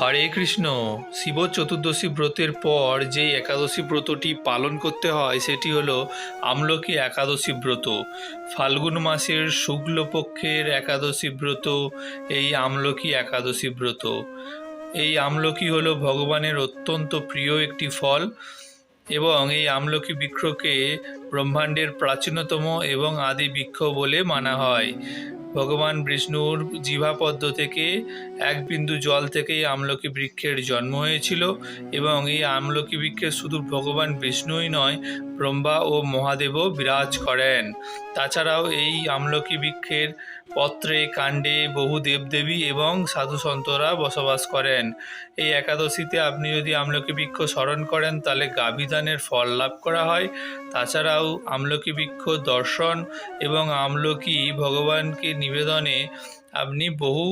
হরে কৃষ্ণ, শিব চতুর্দশী ব্রতের পর যে একাদশী ব্রতটি পালন করতে হয়, সেটি হলো আমলকি একাদশী ব্রত। ফাল্গুন মাসের শুক্লপক্ষের একাদশী ব্রত, এই আমলকি একাদশী ব্রত। এই আমলকি হলো ভগবানের অত্যন্ত প্রিয় একটি ফল এবং এই আমলকি বৃক্ষকে ব্রহ্মাণ্ডের প্রাচীনতম এবং আদি বৃক্ষ বলে মানা হয়। ভগবান বিষ্ণুর জিভাপদ্ম থেকে এক বিন্দু জল থেকেই আমলকি বৃক্ষের জন্ম হয়েছিল এবং এই আমলকি বৃক্ষের শুধু ভগবান বিষ্ণুই নয় ব্রহ্মা ও মহাদেবও বিরাজ করেন। তাছাড়াও এই আমলকি বৃক্ষের পত্রে, কাণ্ডে বহু দেবদেবী এবং সাধু সন্তরা বসবাস করেন। এই একাদশীতে আপনি যদি আমলকি বৃক্ষ স্মরণ করেন, তাহলে গাভিদানের ফল লাভ করা হয়। তাছাড়াও আমলকি বৃক্ষ দর্শন এবং আমলকি ভগবানকে নিবেদনে আপনি বহু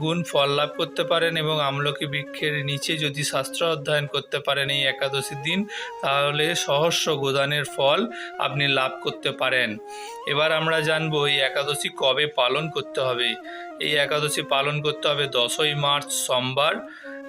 গুণ ফল লাভ করতে পারেন এবং আমলকি বৃক্ষের নিচে যদি শাস্ত্র অধ্যয়ন করতে পারেন এই একাদশীর দিন, তাহলে সহস্র গোদানের ফল আপনি লাভ করতে পারেন। এবার আমরা জানব এই একাদশী কবে পালন করতে হবে। এই একাদশী পালন করতে হবে দশই মার্চ সোমবার।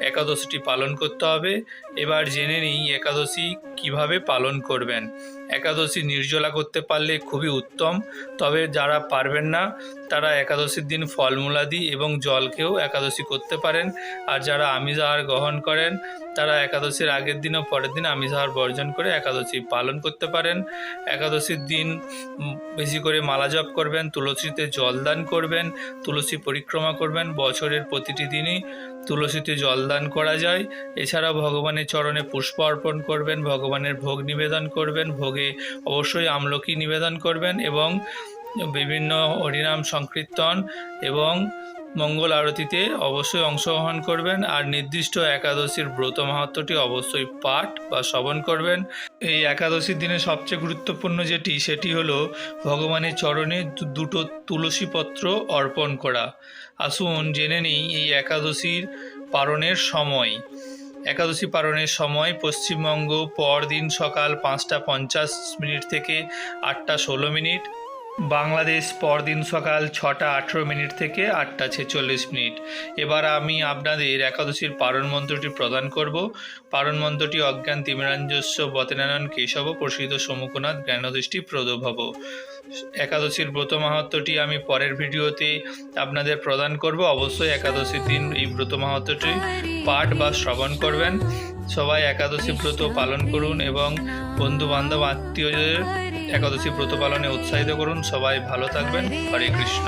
একাদশীটি পালন করতে হবে। এবার জেনে নিই একাদশী কীভাবে পালন করবেন। একাদশী নির্জলা করতে পারলে খুবই উত্তম। তবে যারা পারবেন না, তারা একাদশীর দিন ফলমূলাদি এবং জলকেও একাদশী করতে পারেন। আর যারা আমিষ আহার গ্রহণ করেন, তারা একাদশীর আগের দিন ও পরের দিন আমিষ আহার বর্জন করে একাদশী পালন করতে পারেন। একাদশীর দিন বেশি করে মালা জপ করবেন, তুলসীতে জলদান করবেন, তুলসী পরিক্রমা করবেন। বছরের প্রতিটি দিনই তুলসীতে জলদান করা যায়। এছাড়াও ভগবানের চরণে পুষ্প অর্পণ করবেন, ভগবানের ভোগ নিবেদন করবেন, ভোগে অবশ্যই আমলকি নিবেদন করবেন এবং বিভিন্ন হরিনাম সংকীর্তন এবং মঙ্গল আরতিতে অবশ্যই অংশগ্রহণ করবেন আর নির্দিষ্ট একাদশীর ব্রত মাহাত্মটি অবশ্যই পাঠ বা শ্রবণ করবেন। এই একাদশীর দিনে সবচেয়ে গুরুত্বপূর্ণ যেটি, সেটি হলো ভগবানের চরণে দুটো তুলসী পত্র অর্পণ করা। আসুন জেনে নিই এই একাদশীর পালনের সময়। একাদশী পালনের সময় পশ্চিমবঙ্গ পরদিন সকাল পাঁচটা পঞ্চাশ মিনিট থেকে আটটা ষোলো মিনিট বাংলাদেশ পরদিন সকাল ছটা আঠেরো মিনিট থেকে আটটা ছেচল্লিশ মিনিট। এবার আমি আপনাদের একাদশীর পারণ মন্ত্রটি প্রদান করব। পারণ মন্ত্রটি অজ্ঞান তিমিরাঞ্জস্ব বতেনানন কেশব প্রসিদ্ধ সমুখনাথ জ্ঞানদৃষ্টি প্রদভব। একাদশীর ব্রত মাহাত্মটি আমি পরের ভিডিওতে আপনাদের প্রদান করব। অবশ্যই একাদশীর দিন এই ব্রত মাহাত্মটি পাঠ বা শ্রবণ করবেন। সবাই একাদশী ব্রত পালন করুন এবং বন্ধু বান্ধব আত্মীয়দের একাদশী ব্রত পালনে উৎসাহিত করুন। সবাই ভালো থাকবেন। হরে কৃষ্ণ।